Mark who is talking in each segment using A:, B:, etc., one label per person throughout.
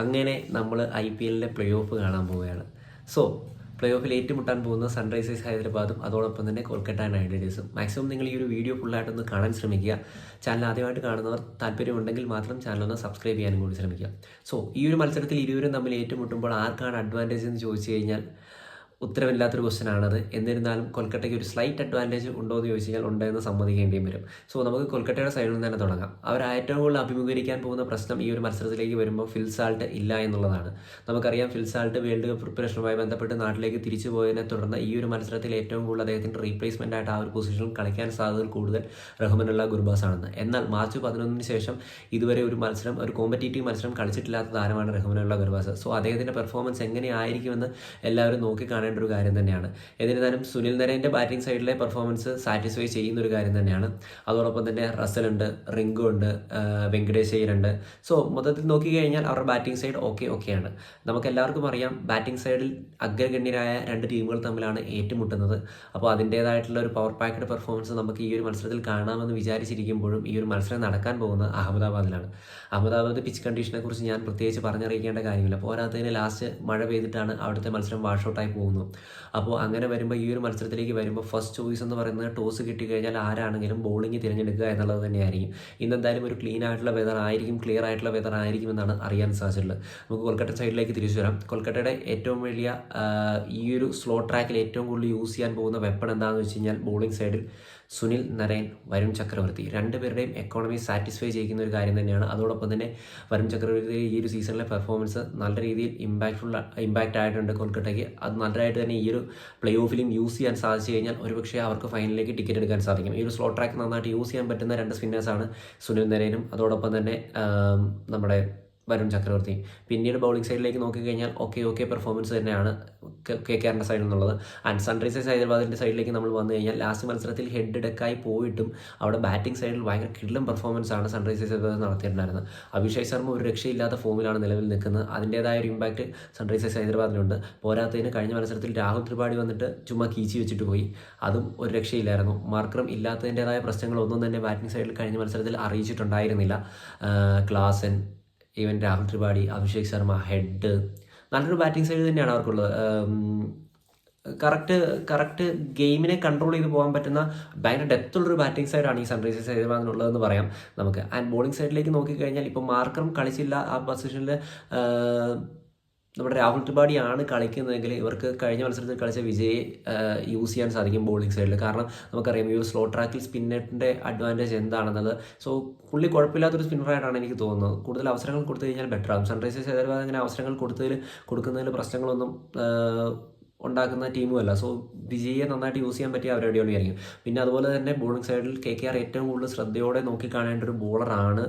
A: അങ്ങനെ നമ്മൾ I P എല്ലിന്റെ പ്ലേ ഓഫ് കാണാൻ പോവുകയാണ്. സോ പ്ലേ ഓഫിൽ ഏറ്റുമുട്ടാൻ പോകുന്ന സൺറൈസേഴ്സ് ഹൈദരാബാദും അതോടൊപ്പം തന്നെ കൊൽക്കത്ത നൈറ്റ് റൈഡേഴ്സും മാക്സിമം നിങ്ങൾ ഈ ഒരു വീഡിയോ ഫുള്ളായിട്ടൊന്ന് കാണാൻ ശ്രമിക്കുക. ചാനൽ ആദ്യമായിട്ട് കാണുന്നവർ താല്പര്യമുണ്ടെങ്കിൽ മാത്രം ചാനൽ ഒന്ന് സബ്സ്ക്രൈബ് ചെയ്യാനും കൂടി ശ്രമിക്കുക. സോ ഈ ഒരു മത്സരത്തിൽ ഇരുവരും തമ്മിൽ ഏറ്റുമുട്ടുമ്പോൾ ആർക്കാണ് അഡ്വാന്റേജ് എന്ന് ചോദിച്ചു കഴിഞ്ഞാൽ ഉത്തരവില്ലാത്തൊരു ക്വസ്റ്റൻ ആണത്. എന്നിരുന്നാലും കൊൽക്കട്ടയ്ക്ക് ഒരു സ്ലൈറ്റ് അഡ്വാന്റേജ് ഉണ്ടോ എന്ന് ചോദിച്ചാൽ കഴിഞ്ഞാൽ ഉണ്ടെന്ന് സമ്മതിക്കേണ്ടിയും വരും. സോ നമുക്ക് കൊൽക്കട്ടയുടെ സൈഡിൽ നിന്ന് തന്നെ തുടങ്ങാം. അവർ ഏറ്റവും കൂടുതൽ അഭിമുഖീകരിക്കാൻ പോകുന്ന പ്രശ്നം ഈ ഒരു മത്സരത്തിലേക്ക് വരുമ്പോൾ ഫിൽസാൾട്ട് ഇല്ല എന്നുള്ളതാണ്. നമുക്കറിയാം ഫിൽസാൾട്ട് വേൾഡ് കപ്പ് പ്രിപ്പറേഷനുമായി ബന്ധപ്പെട്ട് നാട്ടിലേക്ക് തിരിച്ചു പോയതിനെ തുടർന്ന് ഈ ഒരു മത്സരത്തിൽ ഏറ്റവും കൂടുതൽ അദ്ദേഹത്തിന്റെ റീപ്ലേസ്മെന്റ് ആയിട്ട് ആ ഒരു പൊസിഷനിൽ കളിക്കാൻ സാധ്യത കൂടുതൽ റഹ്മനുള്ള ഗുർബാസ് ആണെന്ന് എന്നാൽ മാർച്ച് പതിനൊന്നിന് ശേഷം ഇതുവരെ ഒരു മത്സരം ഒരു കോമ്പറ്റേറ്റീവ് മത്സരം കളിച്ചിട്ടില്ലാത്ത താരമാണ് റഹ്മനുള്ള ഗുർബാസ് സോ അദ്ദേഹത്തിന്റെ പെർഫോമൻസ് എങ്ങനെയായിരിക്കുമെന്ന് എല്ലാവരും നോക്കി കാണേണ്ട ഒരു കാര്യം തന്നെയാണ്. എന്നിരുന്നാലും സുനിൽ നരേന്റെ ബാറ്റിംഗ് സൈഡിലെ പെർഫോമൻസ് സാറ്റിസ്ഫൈ ചെയ്യുന്ന ഒരു കാര്യം തന്നെയാണ്. അതോടൊപ്പം തന്നെ റസലുണ്ട് റിങ്കു ഉണ്ട് വെങ്കടേഷ് അയ്യരുണ്ട്. സോ മൊത്തത്തിൽ നോക്കിക്കഴിഞ്ഞാൽ അവരുടെ ബാറ്റിംഗ് സൈഡ് ഓക്കെ ഓക്കെയാണ്. നമുക്ക് എല്ലാവർക്കും അറിയാം ബാറ്റിംഗ് സൈഡിൽ അഗ്രഗണ്യരായ രണ്ട് ടീമുകൾ തമ്മിലാണ് ഏറ്റുമുട്ടുന്നത്. അപ്പോൾ അതിന്റേതായിട്ടുള്ള ഒരു പവർ പാക്കഡ് പെർഫോമൻസ് നമുക്ക് ഈ ഒരു മത്സരത്തിൽ കാണാമെന്ന് വിചാരിച്ചിരിക്കുമ്പോഴും ഈ ഒരു മത്സരം നടക്കാൻ പോകുന്നത് അഹമ്മദാബാദിലാണ്. അഹമ്മദാബാദ് പിച്ച് കണ്ടീഷനെ കുറിച്ച് ഞാൻ പ്രത്യേകിച്ച് പറഞ്ഞറിയിക്കേണ്ട കാര്യമില്ല. പോരാത്തതിന് ലാസ്റ്റ് മഴ പെയ്തിട്ടാണ് അവിടുത്തെ മത്സരം വാഷ് ഔട്ടായി പോകുന്നത്. അപ്പോൾ അങ്ങനെ വരുമ്പോൾ ഈ ഒരു മത്സരത്തിലേക്ക് വരുമ്പോൾ ഫസ്റ്റ് ചോയ്സ് എന്ന് പറയുന്നത് ടോസ് കിട്ടിക്കഴിഞ്ഞാൽ ആരാണെങ്കിലും ബോളിംഗ് തിരഞ്ഞെടുക്കുക എന്നുള്ളത് തന്നെയായിരിക്കും. ഇന്ന് എന്തായാലും ഒരു ക്ലീൻ ആയിട്ടുള്ള വെതർ ആയിരിക്കും ക്ലിയർ ആയിട്ടുള്ള വെതർ ആയിരിക്കും എന്നാണ് അറിയാൻ സാധിച്ചിട്ടുള്ളത്. നമുക്ക് കൊൽക്കട്ട സൈഡിലേക്ക് തിരിച്ചു വരാം. കൊൽക്കട്ടയുടെ ഏറ്റവും വലിയ ഈ ഒരു സ്ലോ ട്രാക്കിൽ ഏറ്റവും കൂടുതൽ യൂസ് ചെയ്യാൻ പോകുന്ന വെപ്പൺ എന്താണെന്ന് വെച്ച് കഴിഞ്ഞാൽ ബോളിംഗ് സൈഡിൽ സുനിൽ നരയൻ വരുൺ ചക്രവർത്തി രണ്ടുപേരുടെയും എക്കോണമി സാറ്റിസ്ഫൈ ചെയ്യുന്ന ഒരു കാര്യം തന്നെയാണ്. അതോടൊപ്പം തന്നെ വരുൺ ചക്രവർത്തി ഈ ഒരു സീസണിലെ പെർഫോമൻസ് നല്ല രീതിയിൽ ഇമ്പാക്ട്ഫുൾ ഇമ്പാക്റ്റ് ആയിട്ടുണ്ട് കൊൽക്കട്ടയ്ക്ക്. അത് നല്ലതായിട്ട് തന്നെ ഈ ഒരു പ്ലേ ഓഫിലും യൂസ് ചെയ്യാൻ സാധിച്ചു കഴിഞ്ഞാൽ ഒരുപക്ഷെ അവർക്ക് ഫൈനലിലേക്ക് ടിക്കറ്റ് എടുക്കാൻ സാധിക്കും. ഈ ഒരു സ്ലോ ട്രാക്ക് നന്നായിട്ട് യൂസ് ചെയ്യാൻ പറ്റുന്ന രണ്ട് സ്പിന്നേഴ്സാണ് സുനിൽ നരേനും അതോടൊപ്പം തന്നെ നമ്മുടെ വരുൺ ചക്രവർത്തി. പിന്നീട് ബൗളിംഗ് സൈഡിലേക്ക് നോക്കിക്കഴിഞ്ഞാൽ ഓക്കെ ഓക്കെ പെർഫോമൻസ് തന്നെയാണ് കെ കെആറിന്റെ സൈഡിൽ നിന്നുള്ളത് ആൻഡ് സൺറൈസേഴ്സ് ഹൈദരാബാദിന്റെ സൈഡിലേക്ക് നമ്മൾ വന്നു കഴിഞ്ഞാൽ ലാസ്റ്റ് മത്സരത്തിൽ ഹെഡ് ഡെക്കായി പോയിട്ടും അവിടെ ബാറ്റിംഗ് സൈഡിൽ ഭയങ്കര കിടലും പെർഫോമൻസ് ആണ് സൺറൈസേഴ്സ് ഹൈദരാബാദ് നടത്തിയിട്ടുണ്ടായിരുന്നത്. അഭിഷേക് ശർമ്മ ഒരു രക്ഷയില്ലാത്ത ഫോമിലാണ് നിലവിൽ നിൽക്കുന്നത്. അതിന്റേതായ ഒരു ഇമ്പാക്റ്റ് സൺറൈസേഴ്സ് ഹൈദരാബാദിലുണ്ട് പോരാത്തതിന് കഴിഞ്ഞ മത്സരത്തിൽ രാഹുൽ ത്രിപാഠി വന്നിട്ട് ചുമ്മാ കീച്ചി വെച്ചിട്ട് പോയി. അതും ഒരു രക്ഷയില്ലായിരുന്നു. മാർക്കറും ഇല്ലാത്തതിന്റെതായ പ്രശ്നങ്ങളൊന്നും തന്നെ ബാറ്റിംഗ് സൈഡിൽ കഴിഞ്ഞ മത്സരത്തിൽ അറിയിച്ചിട്ടുണ്ടായിരുന്നില്ല. Klaasen even Rahul Tripathi Abhishek Sharma Head നല്ലൊരു ബാറ്റിംഗ് സൈഡ് തന്നെയാണ് അവർക്കുള്ളത്. കറക്റ്റ് കറക്റ്റ് ഗെയിമിനെ കൺട്രോൾ ചെയ്ത് പോകാൻ പറ്റുന്ന ഭയങ്കര ഡെപ്തുള്ളൊരു ബാറ്റിംഗ് സൈഡാണ് ഈ സൺറൈസേഴ്സ് ഹൈദരാബാദിനുള്ളതെന്ന് പറയാം നമുക്ക്. ആൻഡ് ബോളിംഗ് സൈഡിലേക്ക് നോക്കിക്കഴിഞ്ഞാൽ ഇപ്പോൾ മാർക്കറും കളിച്ചില്ല ആ പൊസിഷനിൽ നമ്മുടെ രാഹുൽ ത്രിപാഠിയാണ് കളിക്കുന്നതെങ്കിൽ ഇവർക്ക് കഴിഞ്ഞ മത്സരത്തിൽ കളിച്ച വിജയെ യൂസ് ചെയ്യാൻ സാധിക്കും ബോളിംഗ് സൈഡിൽ കാരണം നമുക്കറിയാം ഈ സ്ലോ ട്രാക്കിൽ സ്പിന്നറിന്റെ അഡ്വാന്റേജ് എന്താണെന്നത്. സോ പുള്ളി കുഴപ്പമില്ലാത്തൊരു സ്പിന്നറായിട്ടാണ് എനിക്ക് തോന്നുന്നത്. കൂടുതൽ അവസരങ്ങൾ കൊടുത്തു കഴിഞ്ഞാൽ ബെറ്റർ ആകും. സൺറൈസേഴ്സ് ഹൈദരാബാദ് അങ്ങനെ അവസരങ്ങൾ കൊടുത്തതിൽ കൊടുക്കുന്നതിൽ പ്രശ്നങ്ങളൊന്നും ഉണ്ടാക്കുന്ന ടീമുമല്ല സോ വിജയെ നന്നായിട്ട് യൂസ് ചെയ്യാൻ പറ്റിയ അവരുടെ അടിപൊളിയായിരിക്കും പിന്നെ അതുപോലെ തന്നെ ബോളിംഗ് സൈഡിൽ കെ കെ ആർ ഏറ്റവും കൂടുതൽ ശ്രദ്ധയോടെ നോക്കി കാണേണ്ട ഒരു ബോളറാണ്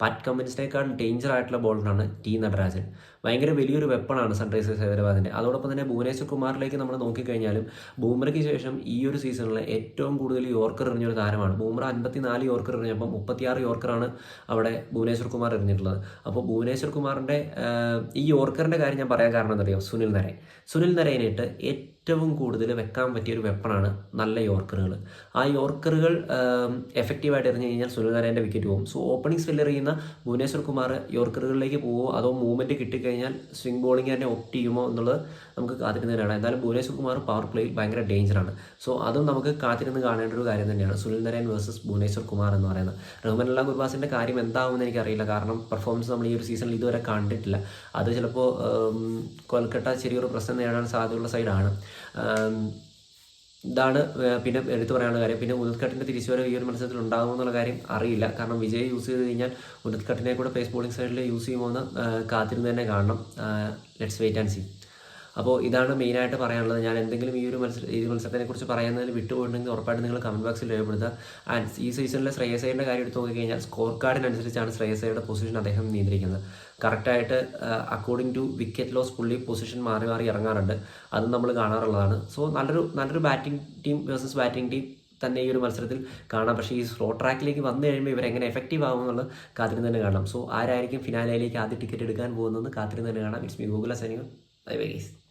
A: പാറ്റ് കമ്മിൻസിനേക്കാൾ ഡേഞ്ചർ ആയിട്ടുള്ള ബോളറാണ് ടി നടരാജൻ. ഭയങ്കര വലിയൊരു വെപ്പണാണ് സൺറൈസേഴ്സ് ഹൈദരാബാദിന്റെ അതോടൊപ്പം തന്നെ ഭുവനേശ്വർ കുമാറിലേക്ക് നമ്മൾ നോക്കിക്കഴിഞ്ഞാലും ബൂമറയ്ക്ക് ശേഷം ഈ ഒരു സീസണിലെ ഏറ്റവും കൂടുതൽ യോർക്കർ എറിഞ്ഞൊരു താരമാണ്. ബൂമറ അൻപത്തി നാല് യോർക്കർ എറിഞ്ഞപ്പം മുപ്പത്തിയാറ് യോർക്കറാണ് അവിടെ ഭുവനേശ്വർ കുമാർ എറിഞ്ഞിട്ടുള്ളത്. അപ്പോൾ ഭുവനേശ്വർ കുമാറിന്റെ ഈ യോർക്കറിന്റെ കാര്യം ഞാൻ പറയാൻ കാരണം എന്തറിയോ സുനിൽ നരൈൻ. സുനിൽ നരൈനായിട്ട് ഏറ്റവും കൂടുതൽ വെക്കാൻ പറ്റിയ ഒരു വെപ്പണാണ് നല്ല യോർക്കറുകൾ ആ യോർക്കറുകൾ എഫക്റ്റീവായിട്ട് എറിഞ്ഞു കഴിഞ്ഞാൽ സുനിൽ നരേന്റെ വിക്കറ്റ് പോകും. സോ ഓപ്പണിംഗ് സ്പെല്ല് എറിയുന്ന ഭുവനേശ്വർ കുമാർ യോർക്കറുകളിലേക്ക് പോവോ? അതോ മൂവ്മെന്റ് കിട്ടിക്കഴിഞ്ഞാൽ സ്വിംഗ് ബോളിംഗ് തന്നെ ഓപ്റ്റ് ചെയ്യുമോ എന്നുള്ളത് നമുക്ക് കാത്തിരുന്നതിനാണ് എന്തായാലും ഭുവനേശ്വർ കുമാർ പവർ പ്ലേയിൽ ഭയങ്കര ഡേഞ്ചറാണ് സോ അതും നമുക്ക് കാത്തിരുന്ന് കാണേണ്ട ഒരു കാര്യം തന്നെയാണ്. സുനിൽ നരൻ വേഴ്സസ് ഭുവനേശ്വർ കുമാർ എന്ന് പറയുന്നത്. റഹ്മാനുള്ള ഗുർബാസിന്റെ കാര്യം എന്താവുമെന്ന് എനിക്കറിയില്ല. കാരണം പെർഫോമൻസ് നമ്മൾ ഈ ഒരു സീസണിൽ ഇതുവരെ കണ്ടിട്ടില്ല. അത് ചിലപ്പോൾ കൊൽക്കട്ട ചെറിയൊരു പ്രശ്നം നേടാൻ സാധ്യതയുള്ള സൈഡാണ് ഇതാണ് പിന്നെ എടുത്തു പറയാനുള്ള കാര്യം. പിന്നെ ഉനത്കട്ടിന്റെ തിരിച്ചുവരവ് ഈ ഒരു മത്സരത്തിൽ ഉണ്ടാകുമോ എന്നുള്ള കാര്യം അറിയില്ല. കാരണം വിജയ് യൂസ് ചെയ്ത് കഴിഞ്ഞാൽ ഉനത്കട്ടിനെ കൂടെ പേസ് ബോളിംഗ് സൈഡിൽ യൂസ് ചെയ്യുമോ എന്ന് ആ, കാത്തിരുന്ന് തന്നെ കാണണം. ലെറ്റ്സ് വെയിറ്റ് ആൻഡ് സി അപ്പോൾ ഇതാണ് മെയിനായിട്ട് പറയാനുള്ളത്. ഞാൻ എന്തെങ്കിലും ഈ ഒരു മത്സര ഈ മത്സരത്തിനെ കുറിച്ച് പറയുന്നതിൽ വിട്ടുപോയിട്ടുണ്ടെങ്കിൽ ഉറപ്പായിട്ട് നിങ്ങൾ കമന്റ് ബോക്സിൽ രേഖപ്പെടുത്തുക. ആൻഡ് ഈ സീസണിലെ ശ്രേയസയുടെ കാര്യം എടുത്ത് നോക്കിക്കഴിഞ്ഞാൽ സ്കോർ കാർഡിനനുസരിച്ചാണ് ശ്രേയസയുടെ പൊസിഷൻ അദ്ദേഹം നിയന്ത്രിക്കുന്നത്. കറക്റ്റായിട്ട് അക്കോർഡിംഗ് ടു വിക്കറ്റ് ലോസ് പുള്ളി പൊസിഷൻ മാറി മാറി ഇറങ്ങാറുണ്ട്. അതും നമ്മൾ കാണാറുള്ളതാണ്. സോ നല്ലൊരു നല്ലൊരു batting team versus batting team തന്നെ ഈ ഒരു മത്സരത്തിൽ കാണാം. പക്ഷേ ഈ സ്ലോ ട്രാക്കിലേക്ക് വന്നു കഴിയുമ്പോൾ ഇവരെങ്ങനെ എഫക്റ്റീവ് ആകും എന്നുള്ളത് കാത്തിരുന്ന് തന്നെ കാണാം. സോ ആരായിരിക്കും ഫിനാലയിലേക്ക് ആദ്യ ടിക്കറ്റ് എടുക്കാൻ പോകുന്നതെന്ന് കാത്തിരുന്ന് തന്നെ കാണാം. It's me Google signing bye bye guys